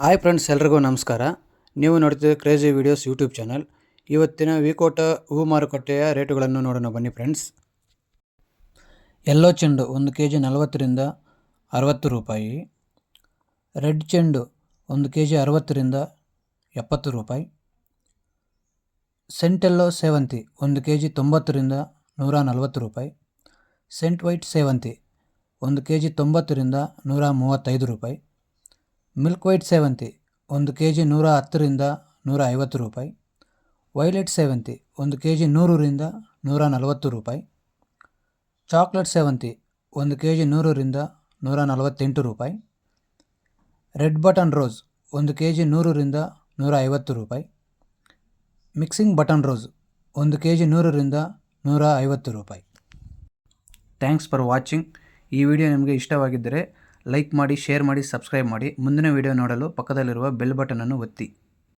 Hi friends ಎಲ್ರಿಗೂ ನಮಸ್ಕಾರ. ನೀವು ನೋಡ್ತಿದ್ದ ಕ್ರೇಜಿ ವೀಡಿಯೋಸ್ ಯೂಟ್ಯೂಬ್ ಚಾನಲ್ ಇವತ್ತಿನ ವಿಕೋಟ ಹೂ ಮಾರುಕಟ್ಟೆಯ ರೇಟುಗಳನ್ನು ನೋಡೋಣ ಬನ್ನಿ ಫ್ರೆಂಡ್ಸ್ ಎಲ್ಲೋ ಚೆಂಡು ಒಂದು ಕೆ ಜಿ ನಲವತ್ತರಿಂದ ಅರವತ್ತು ರೂಪಾಯಿ. ರೆಡ್ ಚೆಂಡು ಒಂದು ಕೆ ಜಿ ಅರವತ್ತರಿಂದ ಎಪ್ಪತ್ತು ರೂಪಾಯಿ. ಸೆಂಟೆಲ್ಲೋ ಸೇವಂತಿ ಒಂದು ಕೆ ಜಿ ತೊಂಬತ್ತರಿಂದ ನೂರ ನಲವತ್ತು ರೂಪಾಯಿ. ಸೆಂಟ್ ವೈಟ್ ಸೇವಂತಿ ಒಂದು ಕೆ ಜಿ ತೊಂಬತ್ತರಿಂದ ನೂರ ಮೂವತ್ತೈದು ರೂಪಾಯಿ. ಮಿಲ್ಕ್ ವೈಟ್ ಸೇವಂತಿ, ಒಂದು ಕೆ ಜಿ ನೂರ ಹತ್ತರಿಂದ ನೂರ ಐವತ್ತು ರೂಪಾಯಿ. ವೈಲೆಟ್ ಸೇವಂತಿ, ಒಂದು ಕೆ ಜಿ ನೂರರಿಂದ ನೂರ ನಲವತ್ತು ರೂಪಾಯಿ. ಚಾಕ್ಲೇಟ್ ಸೇವಂತಿ, ಒಂದು ಕೆ ಜಿ ನೂರರಿಂದ ನೂರ ನಲವತ್ತೆಂಟು ರೂಪಾಯಿ. ರೆಡ್ ಬಟನ್ ರೋಸ್, ಒಂದು ಕೆ ಜಿ ನೂರರಿಂದ ನೂರ ಐವತ್ತು ರೂಪಾಯಿ. ಮಿಕ್ಸಿಂಗ್ ಬಟನ್ ರೋಸ್, ಒಂದು ಕೆ ಜಿ ನೂರರಿಂದ ನೂರ ಐವತ್ತು ರೂಪಾಯಿ. Thanks for watching. ಈ ವಿಡಿಯೋ ನಿಮಗೆ ಇಷ್ಟವಾಗಿದ್ದರೆ ಲೈಕ್ ಮಾಡಿ ಶೇರ್ ಮಾಡಿ ಸಬ್ಸ್ಕ್ರೈಬ್ ಮಾಡಿ. ಮುಂದಿನ ವಿಡಿಯೋ ನೋಡಲು ಪಕ್ಕದಲ್ಲಿರುವ ಬೆಲ್ ಬಟನನ್ನು ಒತ್ತಿ.